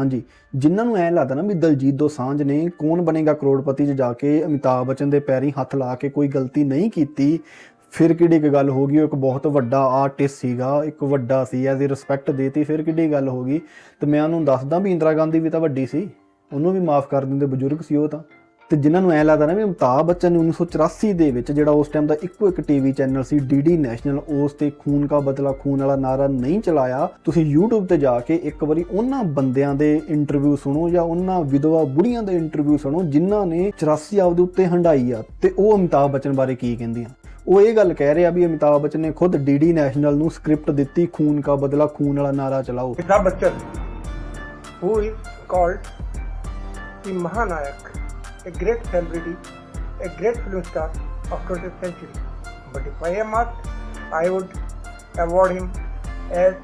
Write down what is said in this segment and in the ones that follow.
ਹਾਂਜੀ, ਜਿਨ੍ਹਾਂ ਨੂੰ ਐ ਲੱਗਦਾ ਨਾ ਵੀ ਦਲਜੀਤ ਦੋਸਾਂਝ ਨੇ ਕੌਣ ਬਣੇਗਾ ਕਰੋੜਪਤੀ 'ਚ ਜਾ ਕੇ ਅਮਿਤਾਭ ਬੱਚਨ ਦੇ ਪੈਰੀ ਹੱਥ ਲਾ ਕੇ ਕੋਈ ਗਲਤੀ ਨਹੀਂ ਕੀਤੀ, ਫਿਰ ਕਿਹੜੀ ਇੱਕ ਗੱਲ ਹੋ ਗਈ, ਉਹ ਇੱਕ ਬਹੁਤ ਵੱਡਾ ਆਰਟਿਸਟ ਸੀਗਾ, ਇੱਕ ਵੱਡਾ ਸੀ ਐਜ਼ ਰਿਸਪੈਕਟ ਦੇਤੀ, ਫਿਰ ਕਿਹੜੀ ਗੱਲ ਹੋ ਗਈ। ਤੇ ਮੈਂ ਉਹਨੂੰ ਦੱਸਦਾ ਵੀ ਇੰਦਰਾ ਗਾਂਧੀ ਵੀ ਤਾਂ ਵੱਡੀ ਸੀ, ਉਹਨੂੰ ਵੀ ਮਾਫ ਕਰ ਦਿੰਦੇ, ਬਜ਼ੁਰਗ ਸੀ ਉਹ ਤਾਂ। ਤੇ ਜਿਨ੍ਹਾਂ ਨੂੰ ਐ ਲੱਗਦਾ ਨਾ ਵੀ ਅਮਿਤਾਭ ਬੱਚਨ ਨੇ 1984 ਦੇ ਵਿੱਚ ਜਿਹੜਾ ਉਸ ਟਾਈਮ ਦਾ ਇੱਕੋ ਇੱਕ ਟੀਵੀ ਚੈਨਲ ਸੀ ਡੀਡੀ ਨੈਸ਼ਨਲ ਉਸ ਤੇ ਖੂਨ ਕਾ ਬਦਲਾ ਖੂਨ ਵਾਲਾ ਨਾਰਾ ਨਹੀਂ ਚਲਾਇਆ। ਤੁਸੀਂ YouTube ਤੇ ਜਾ ਕੇ ਇੱਕ ਵਾਰੀ ਉਹਨਾਂ ਬੰਦਿਆਂ ਦੇ ਇੰਟਰਵਿਊ ਸੁਣੋ ਜਾਂ ਉਹਨਾਂ ਵਿਧਵਾ ਬੁੜੀਆਂ ਦੇ ਇੰਟਰਵਿਊ ਸੁਣੋ ਜਿਨ੍ਹਾਂ ਨੇ 84 ਆਪਦੇ ਉੱਤੇ ਹੰਡਾਈ ਆ। ਤੇ ਉਹ ਅਮਿਤਾਭ ਬੱਚਨ ਬਾਰੇ ਕੀ ਕਹਿੰਦੀਆਂ? ਉਹ ਇਹ ਗੱਲ ਕਹਿ ਰਿਹਾ ਵੀ ਅਮਿਤਾਭ ਬੱਚਨ ਨੇ ਖੁਦ ਡੀਡੀ ਨੈਸ਼ਨਲ ਨੂੰ ਸਕ੍ਰਿਪਟ ਦਿੱਤੀ ਖੂਨ ਕਾ ਬਦਲਾ ਖੂਨ ਵਾਲਾ ਨਾਰਾ ਚਲਾਓ। Amitabh Bachchan who is called the Mahanayak, a great celebrity, a great film star of 20th century. But if I am asked, I would award him as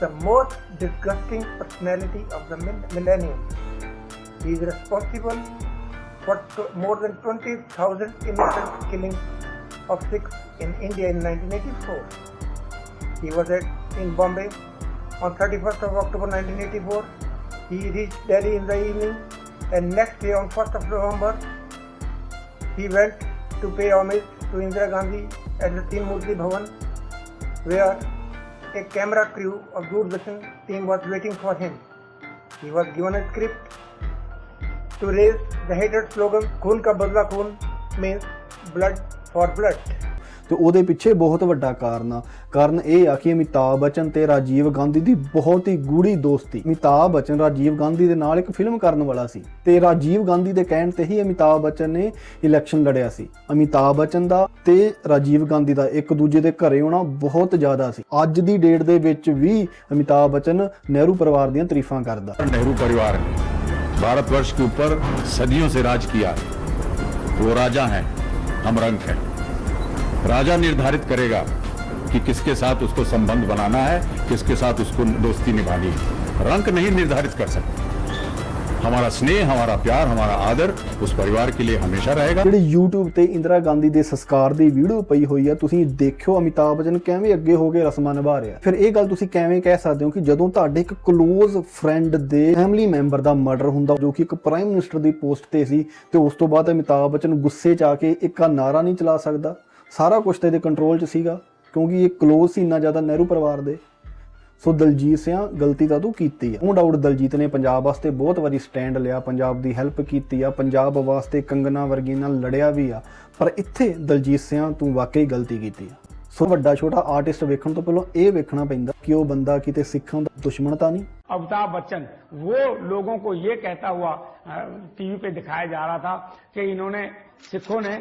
the most disgusting personality of the millennium. He is responsible for more than 20,000 innocent killings of Sikhs in India in 1984. He was at, in Bombay on 31st of October 1984. He reached Delhi in the evening and next day on 1st of November he went to pay homage to Indira Gandhi at the Teen Murti Bhavan where a camera crew of Doordarshan team was waiting for him. He was given a script to raise the hated slogan Khoon ka badla khoon means blood for blood. ਤੇ ਉਹਦੇ ਪਿੱਛੇ ਬਹੁਤ ਵੱਡਾ ਕਾਰਨ ਆ ਕਾਰਨ ਇਹ ਆ ਕਿ ਅਮਿਤਾਭ ਬੱਚਨ ਤੇ ਰਾਜੀਵ ਗਾਂਧੀ ਦੀ ਬਹੁਤ ਹੀ ਗੂੜੀ ਦੋਸਤੀ ਅਮਿਤਾਭ ਬੱਚਨ ਰਾਜੀਵ ਗਾਂਧੀ ਦੇ ਨਾਲ ਇੱਕ ਫਿਲਮ ਕਰਨ ਵਾਲਾ ਸੀ ਤੇ ਰਾਜੀਵ ਗਾਂਧੀ ਦੇ ਕਹਿਣ ਤੇ ਹੀ ਅਮਿਤਾਭ ਬੱਚਨ ਨੇ ਇਲੈਕਸ਼ਨ ਲੜਿਆ ਸੀ ਅਮਿਤਾਭ ਬੱਚਨ ਦਾ ਤੇ ਰਾਜੀਵ ਗਾਂਧੀ ਦਾ ਇੱਕ ਦੂਜੇ ਦੇ ਘਰੇ ਆਉਣਾ ਬਹੁਤ ਜ਼ਿਆਦਾ ਸੀ ਅੱਜ ਦੀ ਡੇਟ ਦੇ ਵਿੱਚ ਵੀ ਅਮਿਤਾਭ ਬੱਚਨ ਨਹਿਰੂ ਪਰਿਵਾਰ ਦੀਆਂ ਤਾਰੀਫਾਂ ਕਰਦਾ नेहरू परिवार ने भारतवर्ष के ऊपर सदियों से राज किया है वो राजा हैं हम रंक हैं राजा निर्धारित करेगा कि किसके साथ उसको संबंध बनाना है, किसके साथ उसको दोस्ती निभानी है। रंग नहीं निर्धारित कर सकते। ਹਮਾਰਾ ਸਨੇਹ ਹਮਾਰਾ ਪਿਆਰ ਹਮਾਰਾ ਆਦਰ ਉਸ ਪਰਿਵਾਰ ਕੇ ਲਈ ਹਮੇਸ਼ਾ ਰਹੇਗਾ ਜਿਹੜੀ YouTube ਤੇ ਇੰਦਰਾ ਗਾਂਧੀ ਦੇ ਸੰਸਕਾਰ ਦੀ ਵੀਡੀਓ ਪਈ ਹੋਈ ਆ, ਤੁਸੀਂ ਦੇਖਿਓ ਅਮਿਤਾਭ ਬਚਨ ਕਿਵੇਂ ਅੱਗੇ ਹੋ ਕੇ ਰਸਮਾਂ ਨਿਭਾ ਰਿਹਾ ਫਿਰ ਇਹ ਗੱਲ ਤੁਸੀਂ ਕਿਵੇਂ ਕਹਿ ਸਕਦੇ ਹੋ ਕਿ ਜਦੋਂ ਤੁਹਾਡੇ ਇੱਕ ক্লোਜ਼ ਫਰੈਂਡ ਦੇ ਫੈਮਿਲੀ ਮੈਂਬਰ ਦਾ ਮਰਡਰ ਹੁੰਦਾ, ਜੋ ਕਿ ਇੱਕ ਪ੍ਰਾਈਮ ਮਿਨਿਸਟਰ ਦੀ ਪੋਸਟ ਤੇ ਸੀ, ਤੇ ਉਸ ਤੋਂ ਬਾਅਦ ਅਮਿਤਾਭ ਬਚਨ ਗੁੱਸੇ 'ਚ ਆ ਕੇ ਇੱਕਾ ਨਾਰਾ ਨਹੀਂ ਚਲਾ ਸਕਦਾ? ਸਾਰਾ ਕੁਝ ਤੇ ਇਹਦੇ ਕੰਟਰੋਲ 'ਚ ਸੀਗਾ, ਕਿਉਂਕਿ ਇਹ ক্লোਜ਼ ਸੀ ਇੰਨਾ ਜ਼ਿਆਦਾ ਨਹਿਰੂ ਪਰਿਵਾਰ ਦੇ। ਸੋ ਦਲਜੀਤ ਸਿਆਂ, ਗਲਤੀ ਤਾਂ ਤੂੰ ਕੀਤੀ ਆ। ਨੋ ਡਾਊਟ ਦਲਜੀਤ ਨੇ ਪੰਜਾਬ ਵਾਸਤੇ ਬਹੁਤ ਵਾਰੀ ਸਟੈਂਡ ਲਿਆ, ਪੰਜਾਬ ਦੀ ਹੈਲਪ ਕੀਤੀ ਆ, ਪੰਜਾਬ ਵਾਸਤੇ ਕੰਗਨਾ ਵਰਗੀ ਨਾਲ ਲੜਿਆ ਵੀ ਆ, ਪਰ ਇੱਥੇ ਦਲਜੀਤ ਸਿਆਂ, ਤੂੰ ਵਾਕਈ ਗਲਤੀ ਕੀਤੀ ਆ। ਸੋ ਵੱਡਾ ਛੋਟਾ ਆਰਟਿਸਟ ਵੇਖਣ ਤੋਂ ਪਹਿਲਾਂ ਇਹ ਵੇਖਣਾ ਪੈਂਦਾ ਕਿ ਉਹ ਬੰਦਾ ਕਿਤੇ ਸਿੱਖਾਂ ਦਾ ਦੁਸ਼ਮਣ ਤਾਂ ਨਹੀਂ। अमिताभ बच्चन, वो लोगों को ये कहता हुआ टीवी पे दिखाया जा रहा था कि इन्होंने, सिखों ने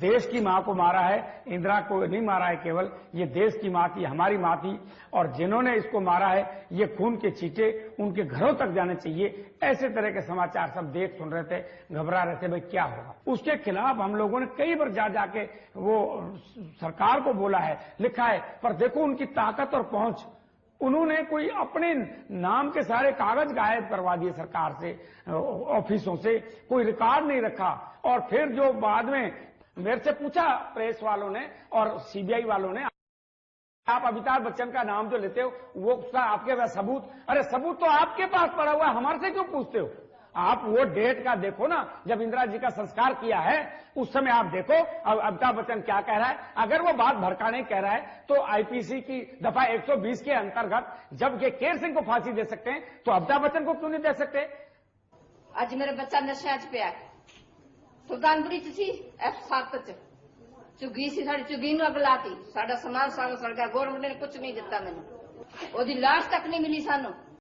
देश की माँ को मारा है, इंदिरा को नहीं मारा है केवल, ये देश की माँ थी, हमारी माँ थी, और जिन्होंने इसको मारा है, ये खून के चीटे उनके घरों तक जाने चाहिए, ऐसे तरह के समाचार सब देख सुन रहे थे, घबरा रहे थे, भाई क्या होगा? उसके खिलाफ हम लोगों ने कई बार जा जाके वो सरकार को बोला है, लिखा है, पर देखो उनकी ताकत और पहुँच उन्होंने कोई अपने नाम के सारे कागज़ गायब करवा दिए सरकार से, ऑफिसों से, कोई रिकॉर्ड नहीं रखा। और फिर जो बाद में मेरे से पूछा प्रेस वालों ने और सीबीआई वालों ने, आप अमिताभ बच्चन का नाम जो लेते हो, वो आपके पास सबूत, अरे सबूत तो आपके पास पड़ा हुआ है, हमारे से क्यों पूछते हो? आप वो डेट का देखो ना जब इंदिरा जी का संस्कार किया है उस समय आप देखो अब अमिताभ बच्चन क्या कह रहा है अगर वो बात भड़का नहीं कह रहा है तो आईपीसी की दफा 120 के अंतर्गत जब ये केर सिंह को फांसी दे सकते हैं तो अमिताभ बच्चन को क्यों नहीं दे सकते ਅੱਜ ਮੇਰਾ ਬੱਚਾ ਨਸ਼ਿਆਂ 'ਚ ਪਿਆ ਸੁਲਤਾਨਪੁਰੀ 'ਚ ਸੀ F7 'ਚ ਝੁੱਗੀ ਸੀ ਸਾਡੀ ਝੁੱਗੀ ਨੂੰ ਅੱਗ ਲਾਤੀ ਸਾਡਾ ਸਮਾਨ ਸਾਰਾ ਸੜ ਗਿਆ ਗੌਰਮੈਂਟ ਨੇ ਕੁਝ ਨਹੀਂ ਦਿੱਤਾ ਮੈਨੂੰ ਉਹਦੀ ਲਾਸ਼ ਤੱਕ ਨਹੀਂ ਮਿਲੀ ਸਾਨੂੰ